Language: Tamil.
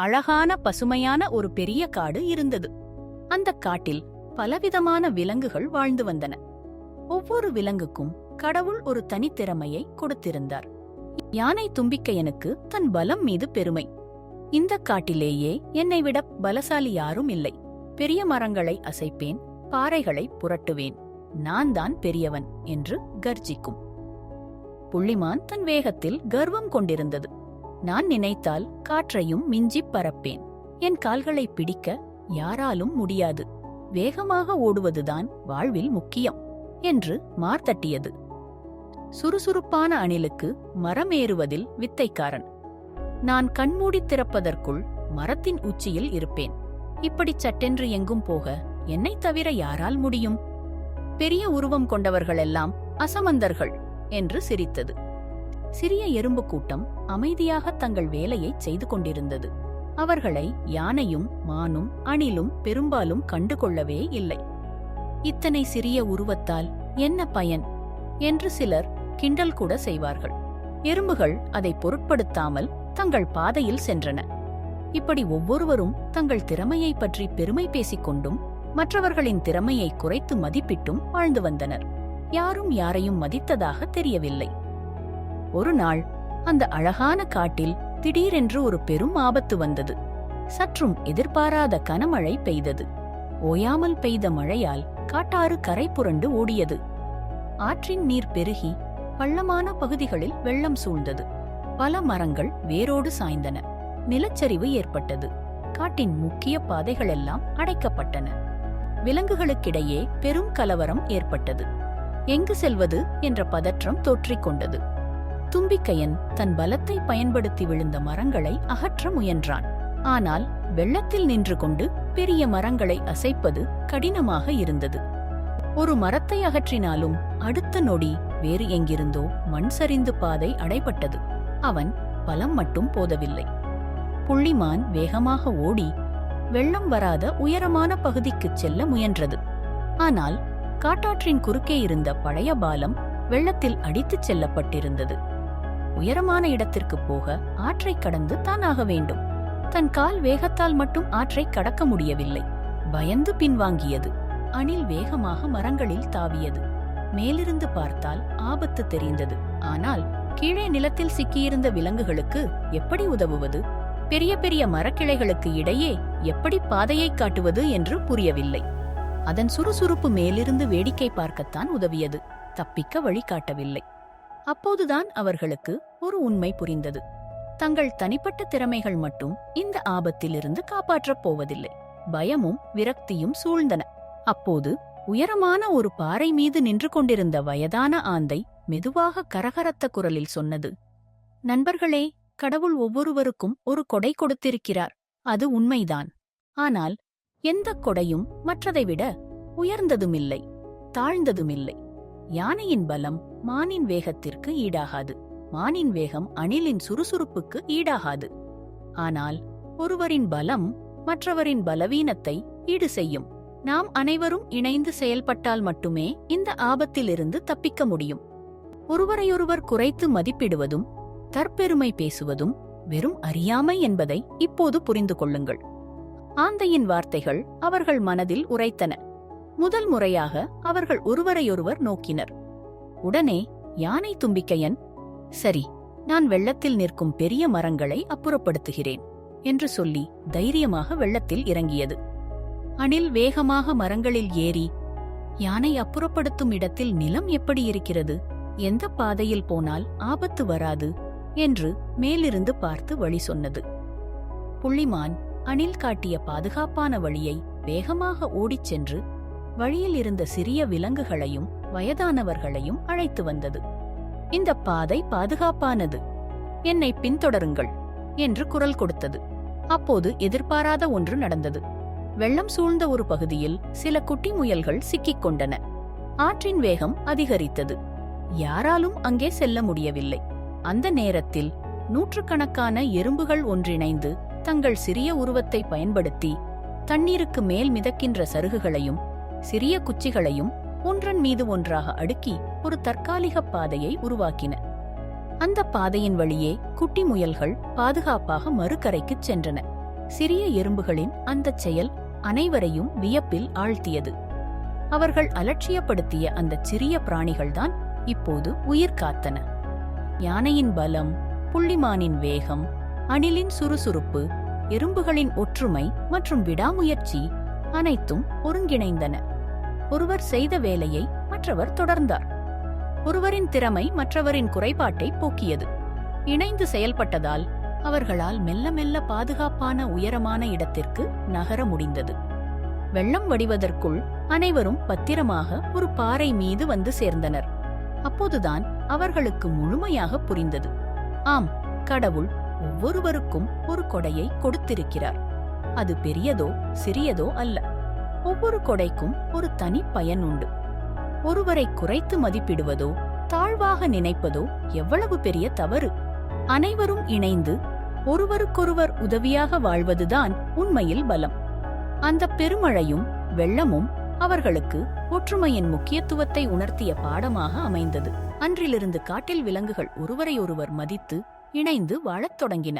அழகான பசுமையான ஒரு பெரிய காடு இருந்தது. அந்த காட்டில் பலவிதமான விலங்குகள் வாழ்ந்து வந்தன. ஒவ்வொரு விலங்குக்கும் கடவுள் ஒரு தனித்திறமையை கொடுத்திருந்தார். யானை தும்பிக்கையனுக்கு தன் பலம் மீது பெருமை. இந்த காட்டிலேயே என்னை விட பலசாலி யாரும் இல்லை. பெரிய மரங்களை அசைப்பேன் பாறைகளை புரட்டுவேன். நான் தான் பெரியவன் என்று கர்ஜிக்கும். புள்ளிமான் தன் வேகத்தில் கர்வம் கொண்டிருந்தது. நான் நினைத்தால் காற்றையும் மிஞ்சிப் பறப்பேன். என் கால்களை பிடிக்க யாராலும் முடியாது. வேகமாக ஓடுவதுதான் வாழ்வில் முக்கியம் என்று மார்த்தட்டியது சுறுசுறுப்பான அணிலுக்கு மரமேறுவதில் வித்தைக்காரன். நான் கண்மூடித் திறப்பதற்குள் மரத்தின் உச்சியில் இருப்பேன். இப்படி சட்டென்று எங்கும் போக என்னைத் தவிர யாரால் முடியும்? பெரிய உருவம் கொண்டவர்களெல்லாம் அசமந்தர்கள் என்று சிரித்தது. சிறிய எறும்பு கூட்டம் அமைதியாக தங்கள் வேலையைச் செய்து கொண்டிருந்தது. அவர்களை யானையும் மானும் அணிலும் பெரும்பாலும் கண்டுகொள்ளவே இல்லை. இத்தனை சிறிய உருவத்தால் என்ன பயன்? என்று சிலர் கிண்டல் கூட செய்வார்கள். எறும்புகள் அதை பொருட்படுத்தாமல் தங்கள் பாதையில் சென்றன. இப்படி ஒவ்வொருவரும் தங்கள் திறமையைப் பற்றி பெருமை பேசிக் கொண்டும் மற்றவர்களின் திறமையை குறைத்து மதிப்பிட்டும் வாழ்ந்து வந்தனர். யாரும் யாரையும் மதித்ததாக தெரியவில்லை. ஒரு நாள் அந்த அழகான காட்டில் திடீரென்று ஒரு பெரும் ஆபத்து வந்தது. சற்றும் எதிர்பாராத கனமழை பெய்தது. ஓயாமல் பெய்த மழையால் காட்டாறு கரை புரண்டு ஓடியது. ஆற்றின் நீர் பெருகி பள்ளமான பகுதிகளில் வெள்ளம் சூழ்ந்தது. பல மரங்கள் வேரோடு சாய்ந்தன. நிலச்சரிவு ஏற்பட்டது. காட்டின் முக்கிய பாதைகளெல்லாம் அடைக்கப்பட்டன. விலங்குகளுக்கிடையே பெரும் கலவரம் ஏற்பட்டது. எங்கு செல்வது என்ற பதற்றம் தோற்றிக்கொண்டது. தும்பிக்கையன் தன் பலத்தை பயன்படுத்தி விழுந்த மரங்களை அகற்ற முயன்றான். ஆனால் வெள்ளத்தில் நின்று கொண்டு பெரிய மரங்களை அசைப்பது கடினமாக இருந்தது. ஒரு மரத்தை அகற்றினாலும் அடுத்த நொடி வேறு எங்கிருந்தோ மண் சரிந்து பாதை அடைபட்டது. அவன் பலம் மட்டும் போதவில்லை. புள்ளிமான் வேகமாக ஓடி வெள்ளம் வராத உயரமான பகுதிக்குச் செல்ல முயன்றது. ஆனால் காட்டாற்றின் குறுக்கே இருந்த பழைய பாலம் வெள்ளத்தில் அடித்துச் செல்லப்பட்டிருந்தது. உயரமான இடத்திற்கு போக ஆற்றைக் கடந்து தானாக வேண்டும். தன் கால் வேகத்தால் மட்டும் ஆற்றை கடக்க முடியவில்லை. பயந்து பின்வாங்கியது. அணில் வேகமாக மரங்களில் தாவியது. மேலிருந்து பார்த்தால் ஆபத்து தெரிந்தது. ஆனால் கீழே நிலத்தில் சிக்கியிருந்த விலங்குகளுக்கு எப்படி உதவுவது? பெரிய பெரிய மரக்கிளைகளுக்கு இடையே எப்படி பாதையைக் காட்டுவது என்று புரியவில்லை. அதன் சுறுசுறுப்பு மேலிருந்து வேடிக்கை பார்க்கத்தான் உதவியது. தப்பிக்க வழி காட்டவில்லை. அப்போதுதான் அவர்களுக்கு ஒரு உண்மை புரிந்தது. தங்கள் தனிப்பட்ட திறமைகள் மட்டும் இந்த ஆபத்திலிருந்து காப்பாற்றப் போவதில்லை. பயமும் விரக்தியும் சூழ்ந்தன. அப்போது உயரமான ஒரு பாறை மீது நின்று கொண்டிருந்த வயதான ஆந்தை மெதுவாக கரகரத்த குரலில் சொன்னது நண்பர்களே கடவுள் ஒவ்வொருவருக்கும் ஒரு கொடை கொடுத்திருக்கிறார். அது உண்மைதான். ஆனால் எந்தக் கொடையும் மற்றதை விட உயர்ந்ததுமில்லை தாழ்ந்ததுமில்லை. யானையின் பலம் மானின் வேகத்திற்கு ஈடாகாது. மானின் வேகம் அணிலின் சுறுசுறுப்புக்கு ஈடாகாது. ஆனால் ஒருவரின் பலம் மற்றவரின் பலவீனத்தை ஈடு செய்யும். நாம் அனைவரும் இணைந்து செயல்பட்டால் மட்டுமே இந்த ஆபத்திலிருந்து தப்பிக்க முடியும். ஒருவரையொருவர் குறைத்து மதிப்பிடுவதும் தற்பெருமை பேசுவதும் வெறும் அறியாமை என்பதை இப்போது புரிந்து கொள்ளுங்கள். ஆந்தையின் வார்த்தைகள் அவர்கள் மனதில் உரைத்தன. முதல் முறையாக அவர்கள் ஒருவரையொருவர் நோக்கினர். உடனே யானை தும்பிக்கையன் சரி நான் வெள்ளத்தில் நிற்கும் பெரிய மரங்களை அப்புறப்படுத்துகிறேன் என்று சொல்லி தைரியமாக வெள்ளத்தில் இறங்கியது. அணில் வேகமாக மரங்களில் ஏறி யானை அப்புறப்படுத்தும் இடத்தில் நிலம் எப்படி இருக்கிறது? எந்த பாதையில் போனால் ஆபத்து வராது? என்று மேலிருந்து பார்த்து வழி சொன்னது. புள்ளிமான் அணில் காட்டிய பாதுகாப்பான வழியை வேகமாக ஓடிச் சென்று வழியில் இருந்த சிறிய விலங்குகளையும் வயதானவர்களையும் அழைத்து வந்தது. இந்த பாதை பாதுகாப்பானது. என்னை பின்தொடருங்கள் என்று குரல் கொடுத்தது. அப்போது எதிர்பாராத ஒன்று நடந்தது. வெள்ளம் சூழ்ந்த ஒரு பகுதியில் சில குட்டி முயல்கள் சிக்கிக் கொண்டன. ஆற்றின் வேகம் அதிகரித்தது. யாராலும் அங்கே செல்ல முடியவில்லை. அந்த நேரத்தில் நூற்றுக்கணக்கான எறும்புகள் ஒன்றிணைந்து தங்கள் சிறிய உருவத்தை பயன்படுத்தி தண்ணீருக்கு மேல் மிதக்கின்ற சருகுகளையும் சிறிய குச்சிகளையும் ஒன்றன் மீது ஒன்றாக அடுக்கி ஒரு தற்காலிக பாதையை உருவாக்கின. அந்த பாதையின் வழியே குட்டி முயல்கள் பாதுகாப்பாக மறுகரைக்குச் சென்றன. சிறிய எறும்புகளின் அந்தச் செயல் அனைவரையும் வியப்பில் ஆழ்த்தியது. அவர்கள் அலட்சியப்படுத்திய அந்தச் சிறிய பிராணிகள்தான் இப்போது உயிர் காத்தன. யானையின் பலம் புள்ளிமானின் வேகம் அணிலின் சுறுசுறுப்பு எறும்புகளின் ஒற்றுமை மற்றும் விடாமுயற்சி அனைத்தும் ஒருங்கிணைந்தன. ஒருவர் செய்த வேலையை மற்றவர் தொடர்ந்தார். ஒருவரின் திறமை மற்றவரின் குறைபாட்டை போக்கியது. இணைந்து செயல்பட்டதால் அவர்களால் மெல்ல மெல்ல பாதுகாப்பான உயரமான இடத்திற்கு நகர முடிந்தது. வெள்ளம் வடிவதற்குள் அனைவரும் பத்திரமாக ஒரு பாறை மீது வந்து சேர்ந்தனர். அப்போதுதான் அவர்களுக்கு முழுமையாக புரிந்தது. ஆம் கடவுள் ஒவ்வொருவருக்கும் ஒரு கொடையை கொடுத்திருக்கிறார். அது பெரியதோ சிறியதோ அல்ல. ஒவ்வொரு கொடைக்கும் ஒரு தனி பயன் உண்டு. ஒருவரை குறைத்து மதிப்பிடுவதோ தாழ்வாக நினைப்பதோ எவ்வளவு பெரிய தவறு. அனைவரும் இணைந்து ஒருவருக்கொருவர் உதவியாக வாழ்வதுதான் உண்மையில் பலம். அந்த பெருமழையும் வெள்ளமும் அவர்களுக்கு ஒற்றுமையின் முக்கியத்துவத்தை உணர்த்திய பாடமாக அமைந்தது. அன்றிலிருந்து காட்டில் விலங்குகள் ஒருவரையொருவர் மதித்து இணைந்து வாழத் தொடங்கின.